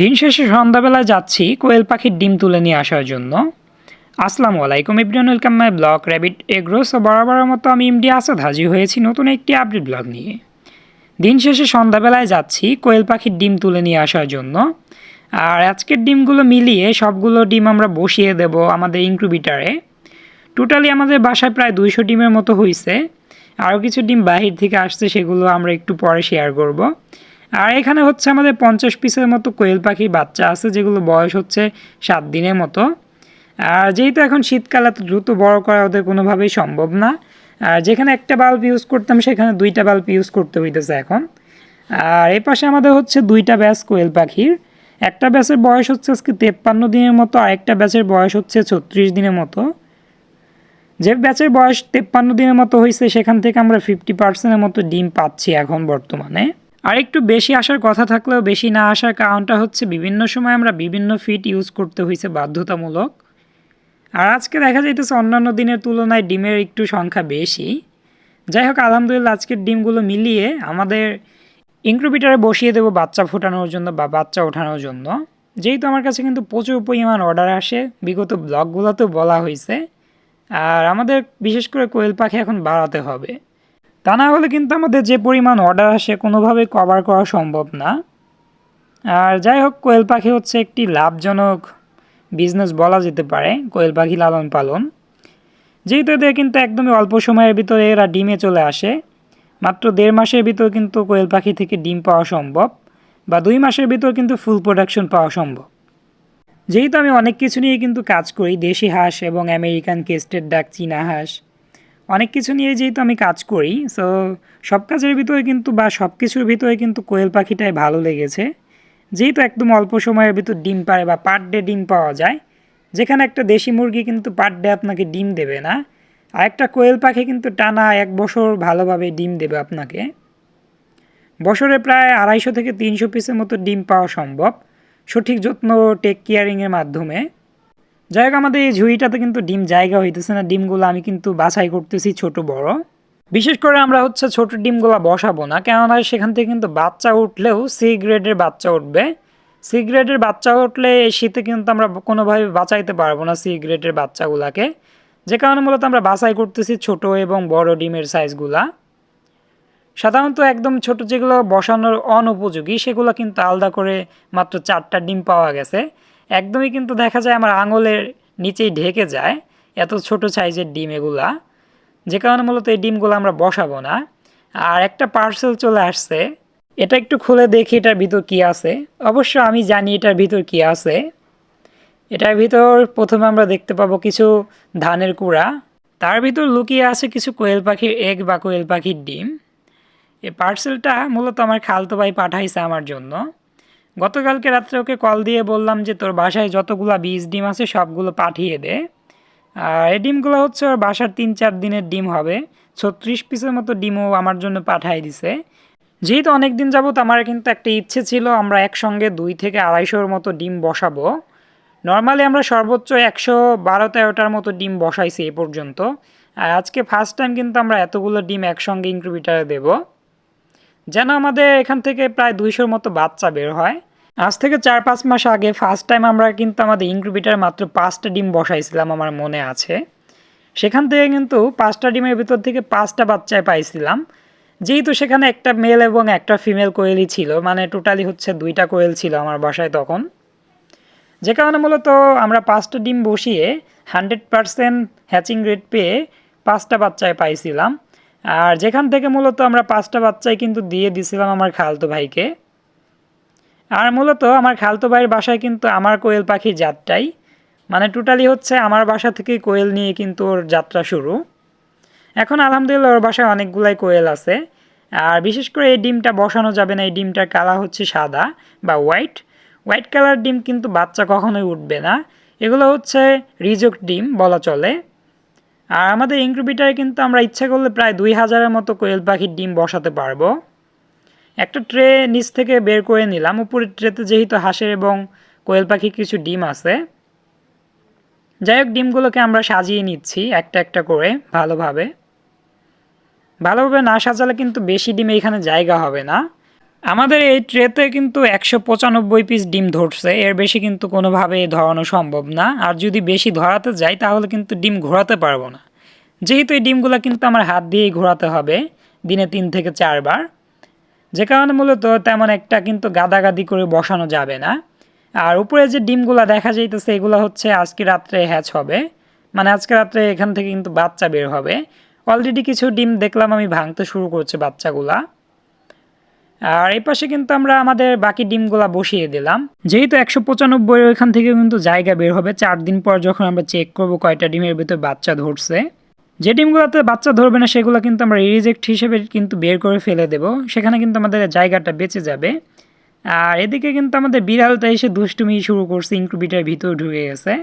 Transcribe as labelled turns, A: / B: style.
A: দিন শেষে সন্ধ্যাবেলায় যাচ্ছি কোয়েল পাখির ডিম তুলে নিয়ে আসার জন্য। আসসালামু আলাইকুম Ibran welcome my blog rabbit agro. So বরাবরের মতো আমি এমডি আসাদ হাজির হয়েছি নতুন একটি আপডেট ব্লগ নিয়ে। দিন শেষে সন্ধ্যাবেলায় যাচ্ছি কোয়েল পাখির ডিম তুলে নিয়ে আসার জন্য। আর আজকের ডিমগুলো মিলিয়ে সবগুলো ডিম আমরা বসিয়ে দেব আমাদের ইনক্রুবিটারে টোটালি আমাদের বাসায় প্রায় দুইশো ডিমের মতো হয়েছে আরও কিছু ডিম বাহির থেকে আসছে সেগুলো আমরা একটু পরে শেয়ার করব। আর এখানে হচ্ছে আমাদের পঞ্চাশ পিসের মতো কোয়েল পাখির বাচ্চা আছে, যেগুলো বয়স হচ্ছে সাত দিনের মতো। আর যেহেতু এখন শীতকালে, এত দ্রুত বড় করা ওদের কোনোভাবেই সম্ভব না। আর যেখানে একটা বাল্ব ইউজ করতাম, সেখানে দুইটা বাল্ব ইউজ করতে হইতেছে এখন। আর এ পাশে আমাদের হচ্ছে দুইটা ব্যাচ কোয়েল পাখির। একটা ব্যাচের বয়স হচ্ছে আজকে তেপ্পান্ন দিনের মতো, আর একটা ব্যাচের বয়স হচ্ছে ছত্রিশ দিনের মতো। যে ব্যাচের বয়স তেপ্পান্ন দিনের মতো হয়েছে সেখান থেকে আমরা ফিফটি পার্সেন্টের মতো ডিম পাচ্ছি এখন বর্তমানে। আর একটু বেশি আসার কথা থাকলেও বেশি না আসার কারণটা হচ্ছে বিভিন্ন সময় আমরা বিভিন্ন ফিট ইউজ করতে হয়েছে বাধ্যতামূলক। আর আজকে দেখা যাইতেছে অন্যান্য দিনের তুলনায় ডিমের একটু সংখ্যা বেশি। যাই হোক, আলহামদুলিল্লাহ আজকের ডিমগুলো মিলিয়ে আমাদের ইনক্রুবিটারে বসিয়ে দেবো বাচ্চা ফোটানোর জন্য বা বাচ্চা ওঠানোর জন্য। যেহেতু আমার কাছে কিন্তু প্রচুর পরিমাণ অর্ডার আসে, বিগত ব্লগগুলোতেও বলা হয়েছে আর আমাদের বিশেষ করে কোয়েল পাখি এখন বাড়াতে হবে। তা না হলে কিন্তু আমাদের যে পরিমাণ অর্ডার আসে কোনোভাবে কভার করা সম্ভব না। আর যাই হোক, কোয়েল পাখি হচ্ছে একটি লাভজনক বিজনেস বলা যেতে পারে, কোয়েল পাখি লালন পালন। যেহেতু এদের কিন্তু একদমই অল্প সময়ের ভিতরে এরা ডিমে চলে আসে, মাত্র দেড় মাসের ভিতর কিন্তু কোয়েল পাখি থেকে ডিম পাওয়া সম্ভব বা দুই মাসের ভিতর কিন্তু ফুল প্রোডাকশন পাওয়া সম্ভব। যেহেতু আমি অনেক কিছু নিয়ে কিন্তু কাজ করি, দেশি হাঁস এবং আমেরিকান কেস্টেড ডাক চীনা হাঁস অনেক কিছু নিয়ে যেহেতু আমি কাজ করি সো সব কাজের ভিতরে কিন্তু বা সব কিছুর ভিতরে কিন্তু কোয়েল পাখিটাই ভালো লেগেছে। যেহেতু একদম অল্প সময়ের ভিতর ডিম পারে বা পার ডে ডিম পাওয়া যায়, যেখানে একটা দেশি মুরগি কিন্তু পার ডে আপনাকে ডিম দেবে না আর একটা কোয়েল পাখি কিন্তু টানা এক বছর ভালোভাবে ডিম দেবে আপনাকে। বছরে প্রায় আড়াইশো থেকে তিনশো পিসের মতো ডিম পাওয়া সম্ভব। সঠিক যত্ন টেক কেয়ারিংয়ের মাধ্যমে। যাই হোক, আমাদের এই ঝুড়িটাতে কিন্তু ডিম জায়গা হইতেছে না। ডিমগুলো আমি কিন্তু বাছাই করতেছি ছোট বড়। বিশেষ করে আমরা হচ্ছে ছোট ডিমগুলো বসাবো না, কেননা সেখান থেকে কিন্তু বাচ্চা উঠলেও সি গ্রেডের বাচ্চা উঠবে। সি গ্রেডের বাচ্চা উঠলে এই শীতে কিন্তু আমরা কোনোভাবে বাঁচাইতে পারব না সি গ্রেডের বাচ্চাগুলাকে। যে কারণে মূলত আমরা বাছাই করতেছি ছোট এবং বড় ডিমের সাইজগুলা। সাধারণত একদম ছোট যেগুলো বসানোর অনুপযোগী সেগুলো কিন্তু আলাদা করে মাত্র চারটা ডিম পাওয়া গেছে। একদমই কিন্তু দেখা যায় আমার আঙুলের নিচেই ঢেকে যায় এত ছোট সাইজের ডিম এগুলা। যে কারণে মূলত এই ডিমগুলো আমরা বসাবো না। আর একটা পার্সেল চলে আসছে। এটা একটু খুলে দেখি এটার ভিতর কি আছে। অবশ্য আমি জানি এটার ভিতর কি আছে। এটার ভিতর প্রথমে আমরা দেখতে পাবো কিছু ধানের কুড়া। তার ভিতর লুকিয়ে আছে কিছু কোয়েল পাখির এগ বা কোয়েল পাখির ডিম। এই পার্সেলটা মূলত আমার খালতো ভাই পাঠাইছে আমার জন্য। গতকালকে রাত্রে ওকে কল দিয়ে বললাম যে, তোর বাসায় যতগুলা বীজ ডিম আছে সবগুলো পাঠিয়ে দে। আর এই ডিমগুলো হচ্ছে ওর বাসার তিন চার দিনের ডিম হবে। ছত্রিশ পিসের মতো ডিমও আমার জন্য পাঠাই দিছে। যেহেতু অনেক দিন যাবত আমার কিন্তু একটা ইচ্ছে ছিল, আমরা একসঙ্গে দুই থেকে আড়াইশোর মতো ডিম বসাবো। নর্মালি আমরা সর্বোচ্চ একশো বারো তেরোটার মতো ডিম বসাইছি এ পর্যন্ত। আর আজকে ফার্স্ট টাইম কিন্তু আমরা এতগুলো ডিম একসঙ্গে ইনক্রিবিটারে দেব। যেন আমাদের এখান থেকে প্রায় দুইশোর মতো বাচ্চা বের হয়। আজ থেকে চার পাঁচ মাস আগে ফার্স্ট টাইম আমরা কিন্তু আমাদের ইনক্রিবিটার মাত্র পাঁচটা ডিম বসাইছিলাম আমার মনে আছে। সেখান থেকে কিন্তু পাঁচটা ডিমের ভিতর থেকে পাঁচটা বাচ্চায় পাইছিলাম। যেহেতু সেখানে একটা মেল এবং একটা ফিমেল কোয়েলই ছিল মানে টোটালি হচ্ছে দুইটা কোয়েল ছিল আমার বাসায় তখন। যে কারণে মূলত আমরা পাঁচটা ডিম বসিয়ে হান্ড্রেড পারসেন্ট হ্যাচিং রেট পেয়ে পাঁচটা বাচ্চায় পাইছিলাম। আর যেখান থেকে মূলত আমরা পাঁচটা বাচ্চাই কিন্তু দিয়ে দিছিলাম আমার খালতো ভাইকে। আর মূলত আমার খালতো ভাইয়ের বাসায় কিন্তু আমার কোয়েল পাখি জাতটাই মানে টোটালি হচ্ছে আমার বাসা থেকেই কোয়েল নিয়ে কিন্তু ওর যাত্রা শুরু। এখন আলহামদুলিল্লাহ ওর বাসায় অনেকগুলাই কোয়েল আছে। আর বিশেষ করে এই ডিমটা বসানো যাবে না, এই ডিমটার কালার হচ্ছে সাদা বা হোয়াইট। হোয়াইট কালার ডিম কিন্তু বাচ্চা কখনোই উঠবে না। এগুলো হচ্ছে রিজেক্ট ডিম বলা চলে। আর আমাদের ইনক্রুবিটারে কিন্তু আমরা ইচ্ছা করলে প্রায় দুই হাজারের মতো কোয়েল পাখির ডিম বসাতে পারব। একটা ট্রে নিচ থেকে বের করে নিলাম। উপরের ট্রেতে যেহেতু হাঁসের এবং কোয়েল পাখির কিছু ডিম আছে। যাই হোক, ডিমগুলোকে আমরা সাজিয়ে নিচ্ছি একটা একটা করে ভালোভাবে। ভালোভাবে না সাজালে কিন্তু বেশি ডিম এখানে জায়গা হবে না। আমাদের এই ট্রেতে কিন্তু একশো পঁচানব্বই পিস ডিম ধরছে। এর বেশি কিন্তু কোনোভাবে ধরানো সম্ভব না। আর যদি বেশি ধরাতে যাই, তাহলে কিন্তু ডিম ঘোরাতে পারব না। যেহেতু এই ডিমগুলো কিন্তু আমার হাত দিয়েই ঘোরাতে হবে, দিনে তিন থেকে চারবার। যে কারণে মূলত তেমন একটা কিন্তু গাদাগাদি করে বসানো যাবে না। আর উপরে যে ডিমগুলো দেখা যাইতেছে, এগুলো হচ্ছে আজকে রাত্রে হ্যাচ হবে। মানে আজকে রাত্রে এখান থেকে কিন্তু বাচ্চা বের হবে। অলরেডি কিছু ডিম দেখলাম আমি ভাঙতে শুরু করছে বাচ্চাগুলা। আর এই পাশে কিন্তু আমরা আমাদের বাকি ডিমগুলা বসিয়ে দিলাম। যেহেতু একশো পঁচানব্বই ওইখান থেকে কিন্তু জায়গা বের হবে, চার দিন পর যখন আমরা চেক করব কয়টা ডিমের ভিতরে বাচ্চা ধরছে। যে ডিমগুলোতে বাচ্চা ধরবে না, সেগুলো কিন্তু আমরা রিজেক্ট হিসেবে কিন্তু বের করে ফেলে দেব। সেখানে কিন্তু আমাদের জায়গাটা বেঁচে যাবে। আর এদিকে কিন্তু আমাদের বিড়ালটা এসে দুষ্টুমি শুরু করছে ইনক্রুবিটার ভিতরে ঢুকে গেছে।